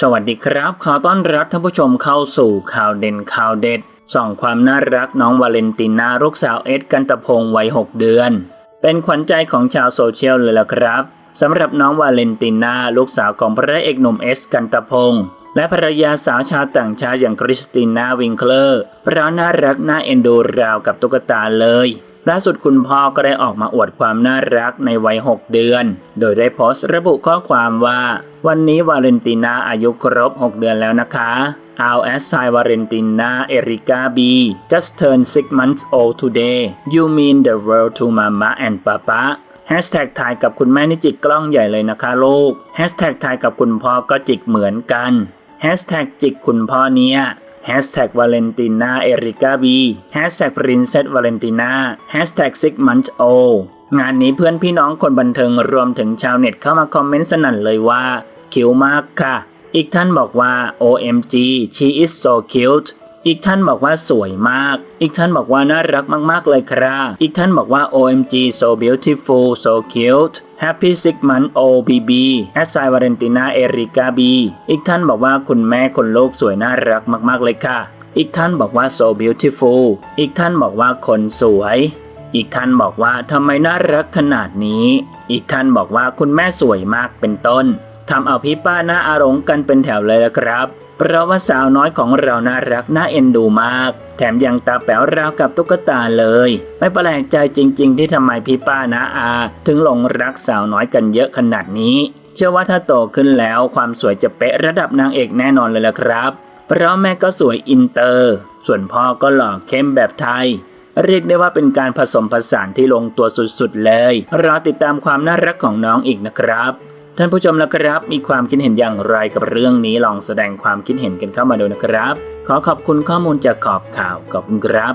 สวัสดีครับขอต้อนรับท่านผู้ชมเข้าสู่ข่าวเด่นข่าวเด็ด ส่องความน่ารักน้องวาเลนตินาลูกสาวเอ็ดกันตะพงวัย 6 เดือน เป็นขวัญใจของชาวโซเชียลเลยล่ะครับสำหรับน้องวาเลนตินาลูกสาวของพระเอกหนุ่มเอสกันตะพงและภรรยาสาวชาวต่างชาติอย่างคริสติน่าวิงเคลอร์เพราะน่ารักน่าเอ็นดูราวกับตุ๊กตาเลย ล่าสุดคุณพ่อก็ได้ออกมาอวดความน่ารักในวัย 6 เดือน โดยได้โพสต์ระบุข้อความว่า วันนี้วาเลนตินาอายุครบ 6 เดือนแล้วนะคะ Our as I Valentina Erica B just turned 6 months old today You mean the world to mama and papa แฮชแท็กถ่ายกับคุณแม่นี่จิกกล้องใหญ่เลยนะคะลูกแฮชแท็กถ่ายกับคุณพ่อก็จิกเหมือนกันแฮชแท็กจิกคุณพ่อเนี่ย Hashtag Valentina Erica B Hashtag Princess Valentina Hashtag Six Months Old งานนี้เพื่อนพี่น้องคนบันเทิงรวมถึงชาวเน็ตเข้ามาคอมเมนต์สนั่นเลยว่า คิ้วมากค่ะ อีกท่านบอกว่า OMG she is so cute อีกท่านบอกว่าสวยมาก อีกท่านบอกว่าน่ารักมาก ๆ เลยครับอีกท่านบอกว่า OMG so beautiful so cute Happy six month old BB a s i Valentina Erica B อีกท่านบอกว่าคุณแม่คนโลกสวยน่ารักมาก ๆ เลยค่ะ อีกท่านบอกว่า so beautiful อีกท่านบอกว่าคนสวย อีกท่านบอกว่าทำไมน่ารักขนาดนี้ อีกท่านบอกว่าคุณแม่สวยมากเป็นต้น ทำเอาพี่ป้าหน้าอารมณ์กันเป็นแถวเลยละครับ เพราะว่าสาวน้อยของเราน่ารักน่าเอ็นดูมาก แถมยังตาแป๋วราวกับตุ๊กตาเลย ไม่แปลกใจจริง ๆ ที่ทำไมพี่ป้าน้าอา ถึงหลงรักสาวน้อยกันเยอะขนาดนี้ เชื่อว่าถ้าโตขึ้นแล้วความสวยจะเป๊ะระดับนางเอกแน่นอนเลยละครับ เพราะแม่ก็สวยอินเตอร์ ส่วนพ่อก็หล่อเข้มแบบไทยเรียกได้ว่าเป็นการผสมผสานที่ลงตัวสุดๆเลย รอติดตามความน่ารักของน้องอีกนะครับ ท่านผู้ชมละครับ มีความคิดเห็นอย่างไรกับเรื่องนี้ลองแสดงความคิดเห็นกันเข้ามาดูนะครับ ขอขอบคุณข้อมูลจากขอบข่าวขอบคุณครับ